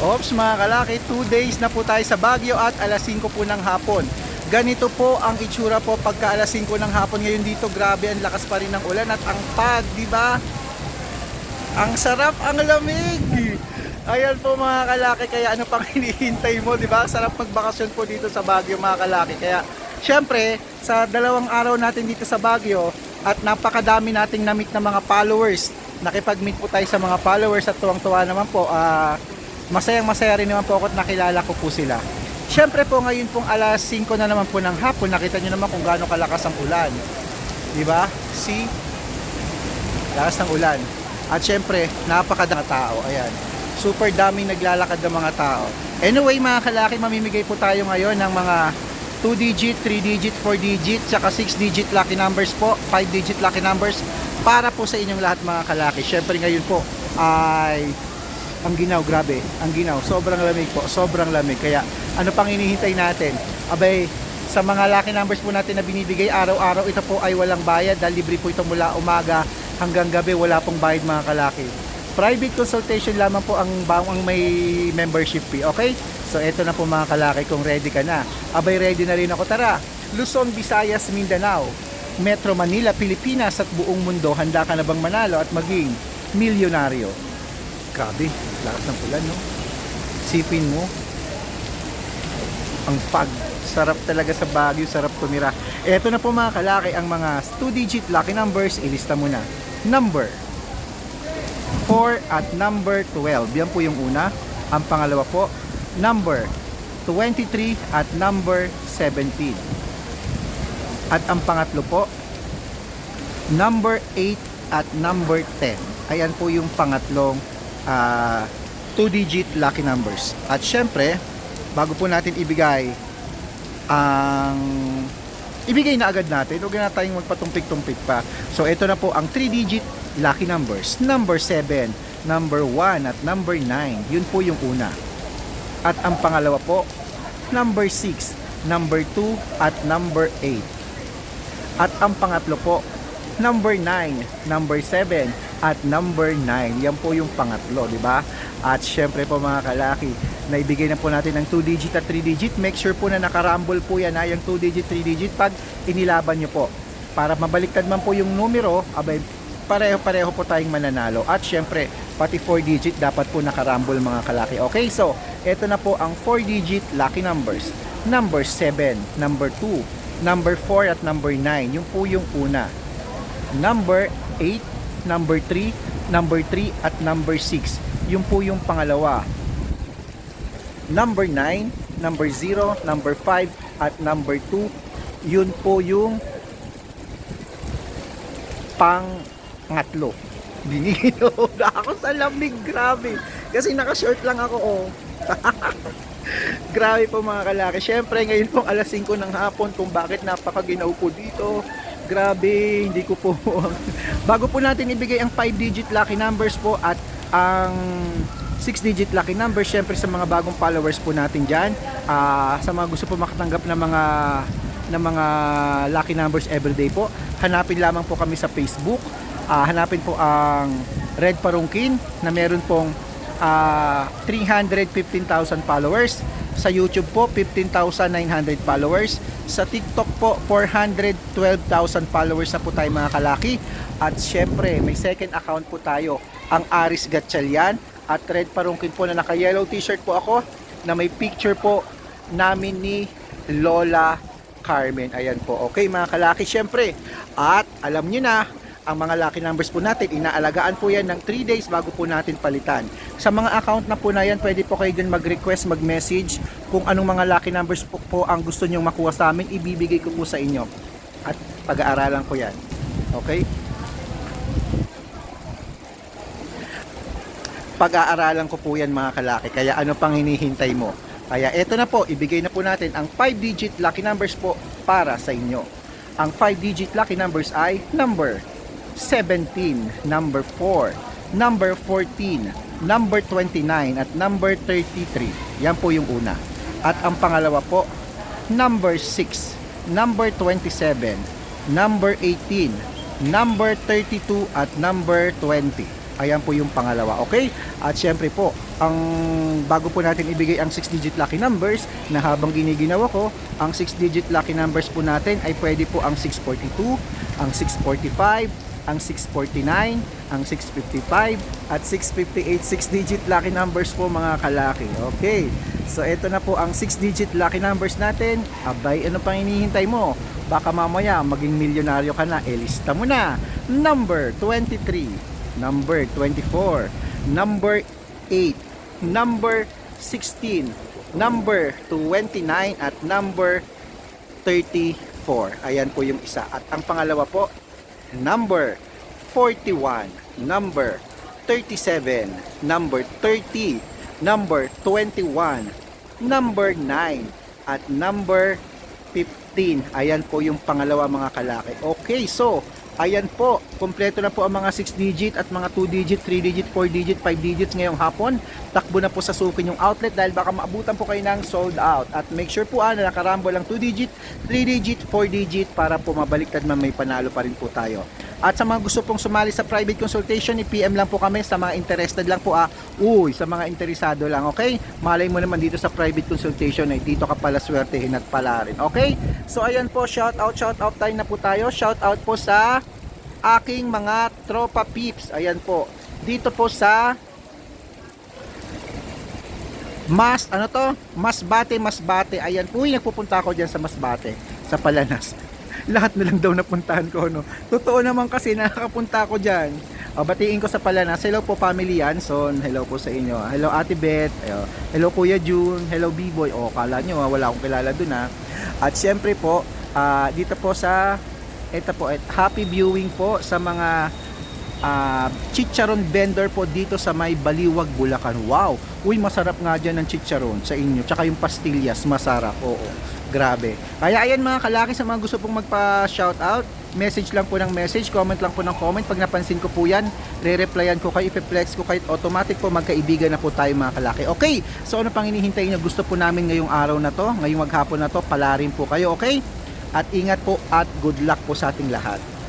Ops mga kalaki, 2 days na po tayo sa Baguio at alas 5 po ng hapon. Ganito po ang itsura po pagka alas 5 ng hapon ngayon dito. Grabe ang lakas pa rin ng ulan at ang pag, di ba? Ang sarap, ang lamig. Ayan po mga kalaki, kaya ano pang hinihintay mo, di ba? Sarap magbakasyon po dito sa Baguio mga kalaki. Kaya syempre, sa dalawang araw natin dito sa Baguio at napakadami nating na-meet na mga followers. Nakipag-meet po tayo sa mga followers at tuwang-tuwa naman po. ah masayang masaya rin naman po ako at nakilala ko po sila. Syempre po ngayon pong alas 5 na naman po ng hapon, nakita nyo naman kung gaano kalakas ang ulan. Di ba? See? Lakas ng ulan. At syempre, napakadang tao. Ayan. Super daming naglalakad ng mga tao. Anyway, mga kalaki, mamimigay po tayo ngayon ng mga 2 digit, 3 digit, 4 digit, saka 6 digit lucky numbers po, 5 digit lucky numbers para po sa inyong lahat mga kalaki. Syempre ngayon po ay ang ginaw, grabe, ang ginaw. Sobrang lamig po, sobrang lamig. Kaya ano pang hinihintay natin? Abay, sa mga lucky numbers po natin na binibigay araw-araw, ito po ay walang bayad dahil libre po ito mula umaga hanggang gabi, wala pong bayad mga kalaki. Private consultation lamang po ang bawang may membership fee, okay? So ito na po mga kalaki kung ready ka na. Abay ready na rin ako, tara. Luzon, Visayas, Mindanao, Metro Manila, Pilipinas at buong mundo, handa ka na bang manalo at maging milyonaryo? Grabe, lakas ng ulan, no? Sipin mo, ang pag. Sarap talaga sa Baguio, sarap tumira. Eto na po mga kalaki, ang mga 2-digit lucky numbers, ilista mo na. Number 4 at number 12. Yan po yung una. Ang pangalawa po, number 23 at number 17. At ang pangatlo po, number 8 at number 10. Ayan po yung pangatlong ah, 2-digit lucky numbers. At syempre, bago po natin ibigay ang ibigay na agad natin, huwag na tayong magpatumpik-tumpik pa. So ito na po ang 3-digit lucky numbers. Number 7, number 1 at number 9. Yun po yung una. At ang pangalawa po, number 6, number 2 at number 8. At ang pangatlo po, number 9, number 7 at number 9. Yan po yung pangatlo, di ba? At syempre po mga kalaki, naibigay na po natin ng 2 digit at 3 digit. Make sure po na nakarambol po yan ha, yung 2 digit, 3 digit pag inilaban nyo po. Para mabaliktad man po yung numero, abay, pareho-pareho po tayong mananalo. At syempre, pati 4 digit dapat po nakarambol mga kalaki. Okay, so, eto na po ang 4 digit lucky numbers. Number 7, number 2, number 4 at number 9. Yung po yung una. Number 8, number 3, number 3 at number 6. Yung po yung pangalawa. Number 9, number 0, number 5 at number 2. Yun po yung pangatlo. Binigyan na ako sa lamig, grabe. Kasi naka-short lang ako, oh. grabe po mga kalaki. Siyempre, ngayon pong alas 5 ng hapon kung bakit napakaginaw po dito. Grabe, hindi ko po. Bago po natin ibigay ang 5-digit lucky numbers po at ang 6-digit lucky numbers, syempre sa mga bagong followers po natin dyan, ah, sa mga gusto po makatanggap ng mga ng mga lucky numbers everyday po, hanapin lamang po kami sa Facebook. Ah, hanapin po ang Red Parungkin na meron pong ah, 315,000 followers. Sa YouTube po, 15,900 followers. Sa TikTok po, 412,000 followers na po tayo mga kalaki. At syempre, may second account po tayo, ang Aris Gatchalian at Red Parungkin po na naka-yellow t-shirt po ako na may picture po namin ni Lola Carmen. Ayan po. Okay mga kalaki, syempre. At alam nyo na, ang mga lucky numbers po natin, inaalagaan po yan ng 3 days bago po natin palitan. Sa mga account na po na yan, pwede po kayo din mag-request, mag-message kung anong mga lucky numbers po, po ang gusto nyong makuha sa amin, ibibigay ko po sa inyo. At pag-aaralan ko yan. Okay? Pag-aaralan ko po yan mga kalaki, kaya ano pang hinihintay mo? Kaya eto na po, ibigay na po natin ang 5-digit lucky numbers po para sa inyo. Ang 5-digit lucky numbers ay number 17, number 4, number 14, number 29 at number 33. Yan po yung una. At ang pangalawa po, number 6, number 27, number 18, number 32 at number 20. Ayan po yung pangalawa, okay? At syempre po, ang bago po natin ibigay ang 6-digit lucky numbers na habang giniginawa ko, ang 6-digit lucky numbers po natin ay pwede po ang 642, ang 645, ang 649, ang 655, at 658 6-digit lucky numbers po mga kalaki. Okay, so ito na po ang 6-digit lucky numbers natin. Abay, ano pang hinihintay mo? Baka mamaya maging milyonaryo ka na, elista mo na. Number 23, number 24, number 8, number 16, number 29, at number 34. Ayan po yung isa. At ang pangalawa po, number 41, number 37, number 30, number 21, number 9, at number 15. Ayan po yung pangalawa mga kalaki. Okay, so ayan po, kompleto na po ang mga 6 digit at mga 2 digit, 3 digit, 4 digit, 5 digits ngayong hapon. Takbo na po sa sukin yung outlet dahil baka maabutan po kayo ng sold out. At make sure po ah, na nakarambo lang 2 digit, 3 digit, 4 digit para po mabaliktad man may panalo pa rin po tayo. At sa mga gusto pong sumali sa private consultation, i-PM lang po kami sa mga interested lang po ah. Uy, sa mga interesado lang, okay? Malay mo naman dito sa private consultation ay dito ka pala swertehin at pala rin, okay? So ayan po, shout out, shout out tayo na po tayo. Shout out po sa aking mga tropa peeps. Ayan po. Dito po sa Mas, ano to? Masbate, Masbate. Ayan po, uy, nagpupunta ako dyan sa Masbate, sa Palanas. Lahat na lang daw napuntahan ko, no? Totoo naman kasi nakakapunta ako dyan. O, batiin ko sa Palanas. Hello po, family Yanson. Hello po sa inyo. Hello, Ate Beth. Hello, Kuya June. Hello, B-Boy. O, kala nyo, ah, wala akong kilala dun, ha? At syempre po, ah, dito po sa, ito po, et, happy viewing po sa mga ah, chicharon vendor po dito sa may Baliwag, Bulacan. Wow! Uy, masarap nga dyan ng chicharon sa inyo. Tsaka yung pastillas, masarap. Oo, grabe. Kaya ayan mga kalaki sa mga gusto pong magpa-shoutout, message lang po ng message, comment lang po ng comment. Pag napansin ko po yan, re-replyan ko kayo, ipiplex ko kahit automatic po magkaibigan na po tayo mga kalaki. Okay, so ano pang hinihintay nyo? Gusto po namin ngayong araw na to, ngayong maghapon na to, pala rin po kayo, okay? At ingat po at good luck po sa ating lahat.